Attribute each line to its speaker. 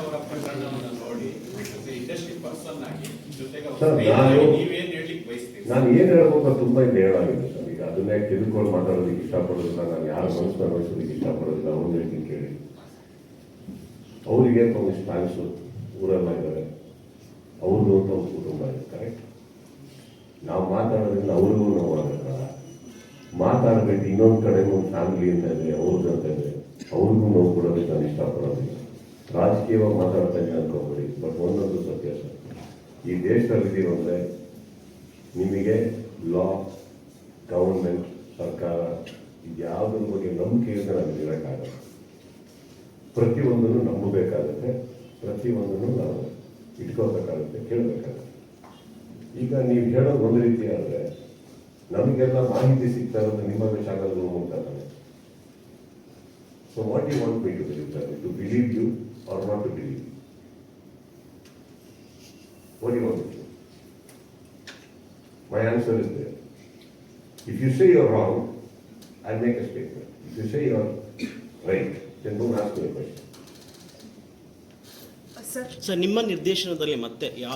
Speaker 1: ಅವರ ಪ್ರಕರಣವನ್ನು ನೋಡಿ ಇಂಡಸ್ಟ್ರಿ ಪರ್ಸನ್ ಆಗಿ ಜೊತೆಗೆ ಅವ್ರ ನೀವೇನ್ ಹೇಳಲಿಕ್ಕೆ ಬಯಸ್ತೀರಿ?
Speaker 2: ನಾನು ಏನು ಹೇಳ್ಬೇಕು ತುಂಬಾ ಇದೆ ಹೇಳಾಗಿದೆ ಸರ್. ಈಗ ಅದನ್ನೇ ತಿಳ್ಕೊಂಡು ಮಾತಾಡೋದಕ್ಕೆ ಇಷ್ಟಪಡೋದಿಲ್ಲ. ನಾನು ಯಾರ ಮನಸ್ಸನ್ನ ವಹಿಸೋದಕ್ಕೆ ಇಷ್ಟಪಡೋದಿಲ್ಲ. ಅವ್ನು ಹೇಳ್ತೀನಿ ಕೇಳಿ. ಅವರಿಗೆ ಒಂದಿಷ್ಟು ಫ್ಯಾನ್ಸು ಊರೆಲ್ಲ ಇದ್ದಾರೆ ಅವ್ರದ್ದು ಅಂತ ಒಂದು ಕುಟುಂಬ ಇದೆ ಕರೆಕ್ಟ್ ನಾವು ಮಾತಾಡೋದ್ರಿಂದ ಅವ್ರಿಗೂ ನೋವಾಗಲ್ಲ. ಮಾತಾಡಬೇಕು ಇನ್ನೊಂದು ಕಡೆ ಒಂದು ಫ್ಯಾಮಿಲಿ ಅಂತ ಇದೆ ಅವ್ರದ್ದು ಅಂತ ಇದೆ ಅವ್ರಿಗೂ ನೋವು ಕೊಡೋದಕ್ಕೆ ನಾನು ಇಷ್ಟಪಡೋದಿಲ್ಲ ರಾಜಕೀಯವಾಗಿ ಮಾತಾಡ್ತಾ ಇದ್ದೀನಿ ಅನ್ಕೋಬೇಡಿ ಬಟ್ ಒಂದೊಂದು ಸತ್ಯ ಸರ್. ಈ ದೇಶದಲ್ಲಿ ಇದೀವಂದ್ರೆ ಅಂದರೆ ನಿಮಗೆ ಲಾ ಗೌರ್ಮೆಂಟ್ ಸರ್ಕಾರ ಯಾವುದ್ರ ಬಗ್ಗೆ ನಂಬಿಕೆ ಇಲ್ಲದೆ ನಮಗೆ ಇರೋಕ್ಕಾಗಲ್ಲ ಪ್ರತಿಯೊಂದನ್ನು ನಂಬಬೇಕಾಗುತ್ತೆ, ಪ್ರತಿಯೊಂದನ್ನು ನಾವು ಇಟ್ಕೋಬೇಕಾಗುತ್ತೆ ಕೇಳಬೇಕಾಗುತ್ತೆ. ಈಗ ನೀವು ಹೇಳೋದು ಒಂದು ರೀತಿ ಆದರೆ ನಮಗೆಲ್ಲ ಮಾಹಿತಿ ಸಿಗ್ತಾ ಇರೋದು ನಿಮ್ಮ ಚಾನಲ್ಗಳ ಮೂಲಕ ತಾನೆ so what you want me to believe sir to believe you are not to believe what you want My answer is there. If you say you're wrong, I'll make a statement. If you say you're right, then don't ask me a question.
Speaker 3: Sir
Speaker 4: sir ನಿಮ್ಮ ನಿರ್ದೇಶನದಲ್ಲಿ ಮತ್ತೆ ಯಾವ